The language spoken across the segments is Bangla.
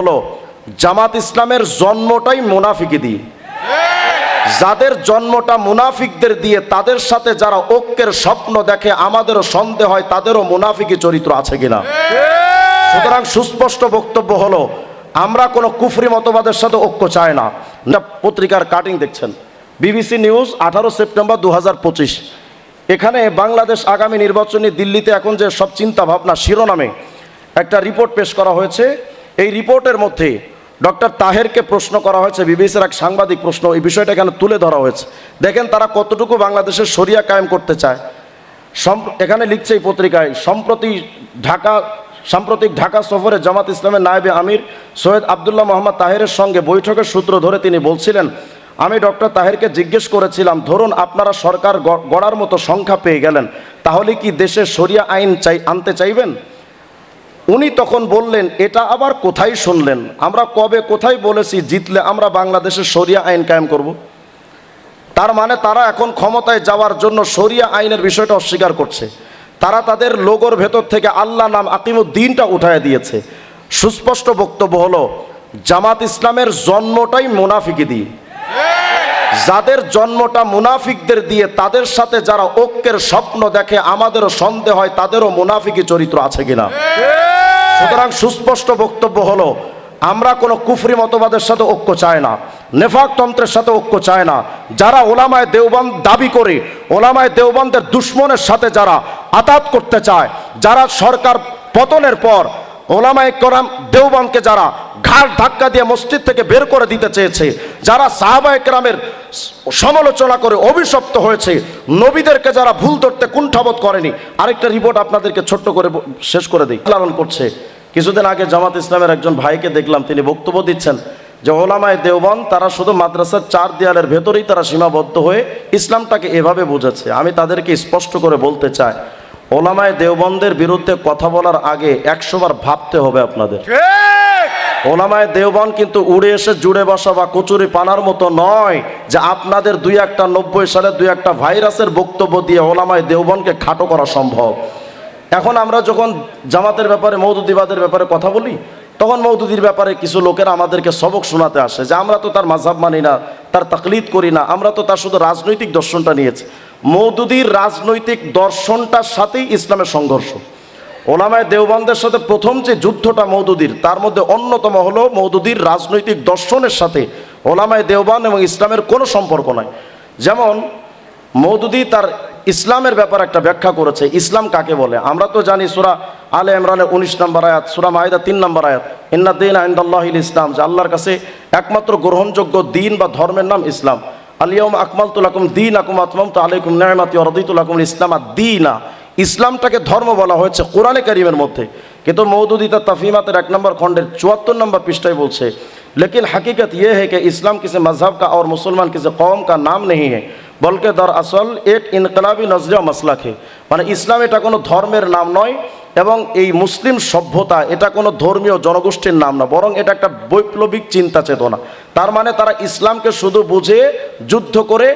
হলো, জামাত ইসলামের জন্মটাই মুনাফিকে দিয়ে যাদের জন্মটা মুনাফিকদের দিয়ে, তাদের সাথে যারা ঐক্যের স্বপ্ন দেখে, আমাদেরও সন্দেহ হয়, তাদেরও মুনাফিকি চরিত্র আছে কিনা। সুতরাং সুস্পষ্ট বক্তব্য হলো, আমরা কোনো কুফরি মতবাদের সাথে ঐক্য চাই না। পত্রিকার কাটিং দেখছেন। বিবিসি নিউজ, আঠারো সেপ্টেম্বর দু হাজার পঁচিশ। এখানে বাংলাদেশ আগামী নির্বাচনী দিল্লিতে এখন যে সব চিন্তা ভাবনা শিরোনামে একটা রিপোর্ট পেশ করা হয়েছে। এই রিপোর্টের মধ্যে ডক্টর তাহেরকে প্রশ্ন করা হয়েছে, বিবিসির এক সাংবাদিক প্রশ্ন, এই বিষয়টা এখানে তুলে ধরা হয়েছে। দেখেন তারা কতটুকু বাংলাদেশের শরিয়া কায়েম করতে চায়। এখানে লিখছে এই পত্রিকায়, সম্প্রতি ঢাকা সাম্প্রতিক ঢাকা সফরে জামাত ইসলামের নায়েবে আমির সৈয়দ আবদুল্লাহ মোহাম্মদ তাহেরের সঙ্গে বৈঠকের সূত্র ধরে তিনি বলছিলেন, আমি ডক্টর তাহেরকে জিজ্ঞেস করেছিলাম, ধরুন আপনারা সরকার গড়ার মতো সংখ্যা পেয়ে গেলেন, তাহলে কি দেশে শরিয়া আইন চাই, আনতে চাইবেন? উনি তখন বললেন, এটা আবার কোথায় শুনলেন? আমরা কবে কোথায় বলেছি, জিতলে আমরা বাংলাদেশের শরিয়া আইন কায়েম করব? তার মানে তারা এখন ক্ষমতায় যাওয়ার জন্য শরিয়া আইনের বিষয়টা অস্বীকার করছে। তারা তাদের লোগোর ভেতর থেকে আল্লাহ নাম আকিমুদ্দিনটা উঠায় দিয়েছে। সুস্পষ্ট বক্তব্য হলো, জামাত ইসলামের জন্মটাই মুনাফিকি দিয়ে যাদের জন্মটা মুনাফিকদের দিয়ে, তাদের সাথে যারা ঐক্যের স্বপ্ন দেখে, আমাদেরও সন্দেহ হয়, তাদেরও মুনাফিকি চরিত্র আছে কিনা। সুতরাং সুস্পষ্ট বক্তব্য হলো, আমরা কোনো কুফরি মতবাদের সাথে ঐক্য চাই না নেফাকতন্ত্রের সাথে ঐক্য চায় না। যারা ওলামায় দেওবন্দ দাবি করে, ওলামায় দেওবন্দের দুশ্মনের সাথে যারা আতাত করতে চায়, যারা সরকার পতনের পর ওলামায় করাম দেওবানকে যারা ঘাড় ধাক্কা দিয়ে মসজিদ থেকে বের করে দিতে চেয়েছে, যারা সাহাবা একরামের সমালোচনা করে অভিশপ্ত হয়েছে, নবীদেরকে যারা ভুল ধরতে কুণ্ঠাবোধ করেনি, আরেকটা রিপোর্ট আপনাদেরকে ছোট্ট করে শেষ করে দিই। লালন করছে। কিছুদিন আগে জামাত ইসলামের একজন ভাইকে দেখলাম, তিনি বক্তব্য দিচ্ছেন যে ওলামায় দেওবন তারা শুধু মাদ্রাসার চার দেয়ালের ভেতরেই তারা সীমাবদ্ধ হয়ে ইসলামটাকে এভাবে বুঝেছে। আমি তাদেরকে স্পষ্ট করে বলতে চাই ওলামায় দেওবন্দের বিরুদ্ধে কথা বলার আগে একশোবার ভাবতে হবে আপনাদের। ওলামায় দেওবন কিন্তু উড়ে এসে জুড়ে বসা বা কচুরি পানার মতো নয় যে আপনাদের দুই একটা নব্বই সালে দুই একটা ভাইরাসের বক্তব্য দিয়ে ওলামায় দেওবনকে খাটো করা সম্ভব। এখন আমরা যখন জামাতের ব্যাপারে মৌদুদিবাদের ব্যাপারে কথা বলি তখন মৌদুদির ব্যাপারে কিছু লোকেরা আমাদেরকে সবক শোনাতে আসে যে আমরা তো তার মাঝাব মানি না তার তাকলিদ করি না আমরা তো তার শুধু রাজনৈতিক দর্শনটা নিয়েছি। মৌদুদির রাজনৈতিক দর্শনটার সাথেই ইসলামের সংঘর্ষ। ওলামায় দেওবন্দের সাথে প্রথম যে যুদ্ধটা মৌদুদির, তার মধ্যে অন্যতম হলো মৌদুদির রাজনৈতিক দর্শনের সাথে ওলামায় দেওবান এবং ইসলামের কোনো সম্পর্ক নাই। যেমন, মৌদুদি তার ইসলামের ব্যাপার একটা ব্যাখ্যা করেছে। ইসলাম কাকে বলে? আমরা তো জানি সুরা আলে ইমরানের উনিশ নম্বর আয়াত, সুরা মাহিদা তিন নম্বর আয়াত ইন্নাদ্দিন আইন্দাল্লাহিল ইসলাম, যে আল্লাহর কাছে একমাত্র গ্রহণযোগ্য দিন বা ধর্মের নাম ইসলাম। আলিয়ম আকমাল তুলাকুম দিন আকুম আতমাম তো আলাইকুম নেমাতি অরদিতুলাকুম ইসলাম আর দিনা ইসলামটাকে ধর্ম বলা হয়েছে কোরআনে কারিমের মধ্যে কিন্তু মৌদুদি তার তফিমাতের এক নম্বর খণ্ডের চুয়াত্তর নম্বর পৃষ্ঠায় বলছে लेकिन हकीकत यह है कि इस्लाम किसी मजहब का और मुसलमान किसी कौम का नाम नहीं है বলকে দর আসল এক ইনকলাবি নজরিয়া মাসলাক হে মানে ইসলাম এটা কোনো ধর্মের নাম নয় এবং এই মুসলিম সভ্যতা, এটা কোনো ধর্মীয় জনগোষ্ঠীর নাম না, বরং এটা একটা বৈপ্লবিক চিন্তা চেতনা। তার মানে তারা ইসলামকে শুধু বুঝে, যুদ্ধ করে,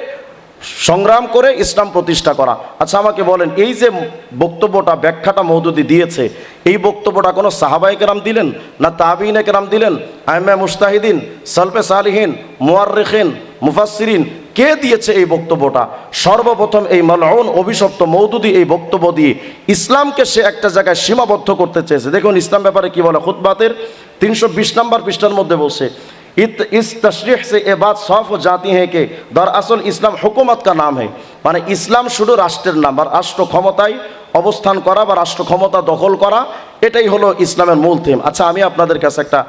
সংগ্রাম করে ইসলাম প্রতিষ্ঠা করা। আচ্ছা আমাকে বলেন, এই যে বক্তব্যটা, ব্যাখ্যাটা মৌদুদি দিয়েছে, এই বক্তব্যটা কোনো সাহাবাই কেরাম দিলেন না তাবিন কেরাম দিলেন? আহমে মুস্তাহিদিন, সলফে সালিহীন, মুয়ার্রিখিন, মুফাসসিরিন কে দিয়েছে এই বক্তব্যটা সর্বপ্রথম এই মলউন অভিশপ্ত মৌদুদি এই বক্তব্য দিয়ে ইসলামকে সে একটা জায়গায় সীমাবদ্ধ করতে চেয়েছে দেখুন ইসলাম ব্যাপারে কি বলে খুতবাতের তিনশো বিশ নম্বর পৃষ্ঠার মধ্যে বলছে इत इस तशरीह से ये बात साफ हो जाती है कि दरअसल ইসলাম হুকুমত কা নাম है মানে ইসলাম শুধু রাষ্ট্রের নাম বা রাষ্ট্র ক্ষমতায় অবস্থান করা বা রাষ্ট্র ক্ষমতা দখল করা এটাই হলো ইসলামের মূল থিম আচ্ছা আমি আপনাদের কাছে একটা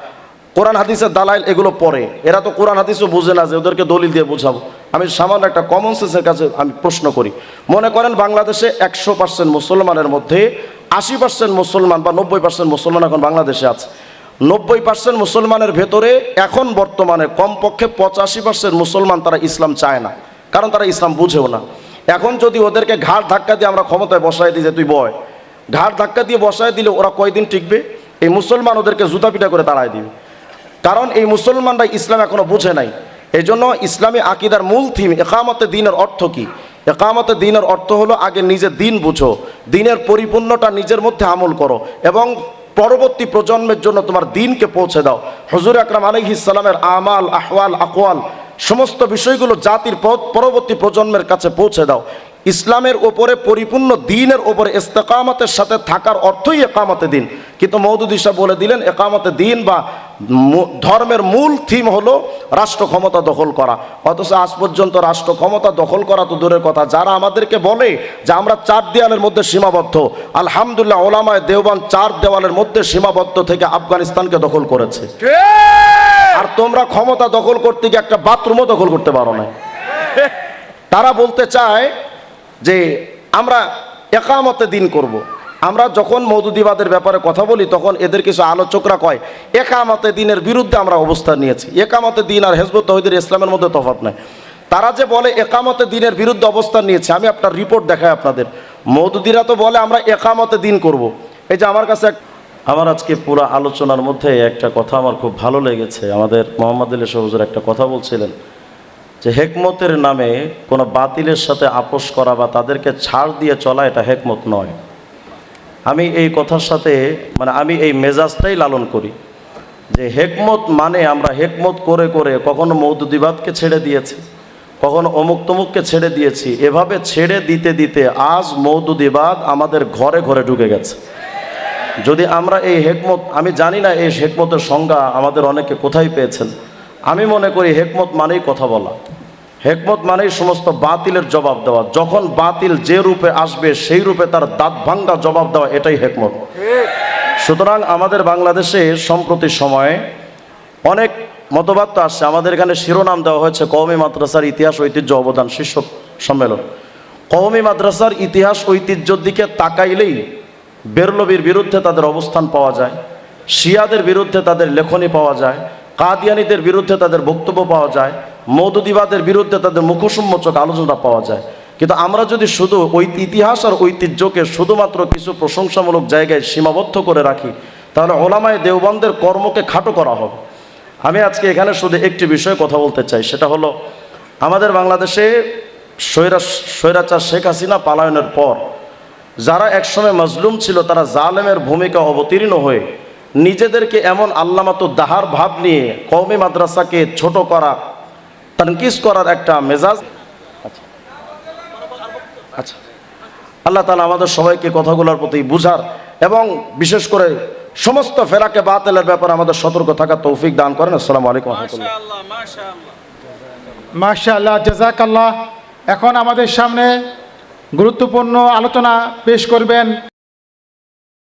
কোরআন হাদিসের দালাইল এগুলো পড়ে। এরা তো কোরআন, হাদিসও বুঝে না যে ওদেরকে দলিল দিয়ে বোঝাবো। আমি সামান্য একটা কমন সেন্সের কাছে আমি প্রশ্ন করি। মনে করেন বাংলাদেশে একশো পার্সেন্ট মুসলমানের মধ্যে আশি পার্সেন্ট মুসলমান বা নব্বই পার্সেন্ট মুসলমান এখন বাংলাদেশে আছে। নব্বই পার্সেন্ট মুসলমানের ভেতরে এখন বর্তমানে কমপক্ষে পঁচাশি পার্সেন্ট মুসলমান তারা ইসলাম চায় না। কারণ তারা ইসলাম বুঝেও না। এখন যদি ওদেরকে ঘাট ধাক্কা দিয়ে আমরা ক্ষমতায় বসায় দিই যে তুই বয় ঘাট ধাক্কা দিয়ে বসায় দিলে ওরা কয়দিন টিকবে? এই মুসলমান ওদেরকে জুতা পিটা করে তাড়ায় দিবে। কারণ এই মুসলমানরা ইসলাম এখনও বুঝে নাই। এই জন্য ইসলামী আকিদার মূল থিম একামতে দিনের অর্থ কি? একামতে দিনের অর্থ হলো আগে নিজে দিন বুঝো, দিনের পরিপূর্ণটা নিজের মধ্যে আমল করো এবং পরবর্তী প্রজন্মের জন্য তোমার দিনকে পৌঁছে দাও। হজুর আকরাম আলহিসাল্লামের আমাল, আহওয়াল, আকওয়াল সমস্ত বিষয়গুলো জাতির পরবর্তী প্রজন্মের কাছে পৌঁছে দাও। ইসলামের ওপরে পরিপূর্ণ দিনের ওপরে ইস্তেকামতের সাথে থাকার অর্থই একামতে দিন। কিন্তু মৌদুদি সাহেব বলে দিলেন একামতে দিন বা ধর্মের মূল থিম হলো রাষ্ট্র ক্ষমতা দখল করা। অথচ আজ পর্যন্ত রাষ্ট্র ক্ষমতা দখল করা তো দূরের কথা। যারা আমাদেরকে বলে যে আমরা চার দেওয়ালের মধ্যে সীমাবদ্ধ আলহামদুলিল্লাহ ওলামায় দেওবান চার দেওয়ালের মধ্যে সীমাবদ্ধ থেকে আফগানিস্তানকে দখল করেছে। আর তোমরা ক্ষমতা দখল করতে গিয়ে একটা বাথরুমও দখল করতে পারো না। তারা বলতে চায় যে আমরা একামতে দিন করব। আমরা যখন মৌদুদিবাদের ব্যাপারে কথা বলি, তখন এদের কিছু আলোচকরা কয়, একামতে দিনের বিরুদ্ধে আমরা অবস্থান নিয়েছি। একামতে দিন আর হেজবুত তহিদের ইসলামের মধ্যে তফাৎ নাই। তারা যে বলে একামতে দিনের বিরুদ্ধে অবস্থান নিয়েছে, আমি আপনার রিপোর্ট দেখাই আপনাদের। মৌদুদিরা তো বলে, আমরা একামতে দিন করব। এই যে আমার কাছে আমার আজকে পুরো আলোচনার মধ্যে একটা কথা আমার খুব ভালো লেগেছে। আমাদের মোহাম্মদ আলী সবুজের একটা কথা বলছিলেন যে, হেকমতের নামে কোনো বাতিলের সাথে আপোষ করা বা তাদেরকে ছাড় দিয়ে চলা এটা হেকমত নয়। আমি এই কথার সাথে মানে আমি এই মেজাজটাই লালন করি যে হেকমত মানে আমরা হেকমত করে করে কখনো মৌদুদিবাদকে ছেড়ে দিয়েছি, কখনো অমুক তমুককে ছেড়ে দিয়েছি। এভাবে ছেড়ে দিতে দিতে আজ মৌদুদিবাদ আমাদের ঘরে ঘরে ঢুকে গেছে। যদি আমরা এই হেকমত, আমি জানি না এই হেকমতের সংজ্ঞা আমাদের অনেকে কোথায় পেয়েছেন। আমি মনে করি হেকমত মানেই কথা বলা। হেকমত মানেই সমস্ত বাতিলের জবাব দেওয়া। যখন বাতিল যে রূপে আসবে, সেই রূপে তার দাঁত ভাঙ্গা জবাব দেওয়া, এটাই হেকমত। সুতরাং আমাদের বাংলাদেশে সম্প্রতি সময়ে অনেক মতবাদ তো আসছে। আমাদের এখানে শিরোনাম দেওয়া হয়েছে, কওমি মাদ্রাসার ইতিহাস ঐতিহ্য অবদান শীর্ষক সম্মেলন। কওমি মাদ্রাসার ইতিহাস ঐতিহ্যর দিকে তাকাইলেই বেরলবির বিরুদ্ধে তাদের অবস্থান পাওয়া যায়, শিয়াদের বিরুদ্ধে তাদের লেখনী পাওয়া যায়, কাদিয়ানিদের বিরুদ্ধে তাদের বক্তব্য পাওয়া যায় মৌদুদিবাদের বিরুদ্ধে তাদের মুখোন্মোচক আলোচনা পাওয়া যায়। কিন্তু আমরা যদি শুধু ওই ইতিহাস আর ঐতিহ্যকে শুধুমাত্র কিছু প্রশংসামূলক জায়গায় সীমাবদ্ধ করে রাখি, তাহলে ওলামায় দেওবন্দের কর্মকে খাটো করা হবে। আমি আজকে এখানে শুধু একটি বিষয়ে কথা বলতে চাই, সেটা হলো আমাদের বাংলাদেশে স্বৈরা, স্বৈরাচার শেখ হাসিনা পালায়নের পর যারা একসময় মজলুম ছিল, তারা জালেমের ভূমিকা অবতীর্ণ হয়ে নিজেদেরকে এমন আল্লামাত দাহার ভাব নিয়ে কওমি মাদ্রাসাকে ছোট করা তানকিস করার একটা মেজাজ। আচ্ছা। আচ্ছা। আল্লাহ তালা আমাদের সবাইকে কথাগুলোর প্রতি বুঝার এবং বিশেষ করে সমস্ত ফেরাকে বাতিলের ব্যাপারে আমাদের সতর্ক থাকার তৌফিক দান করেন। আসসালামু আলাইকুম রহমতুল্লাহ। মাশাআল্লাহ মাশাআল্লাহ। মাশাআল্লাহ জাজাকাল্লাহ এখন আমাদের সামনে গুরুত্বপূর্ণ আলোচনা পেশ করবেন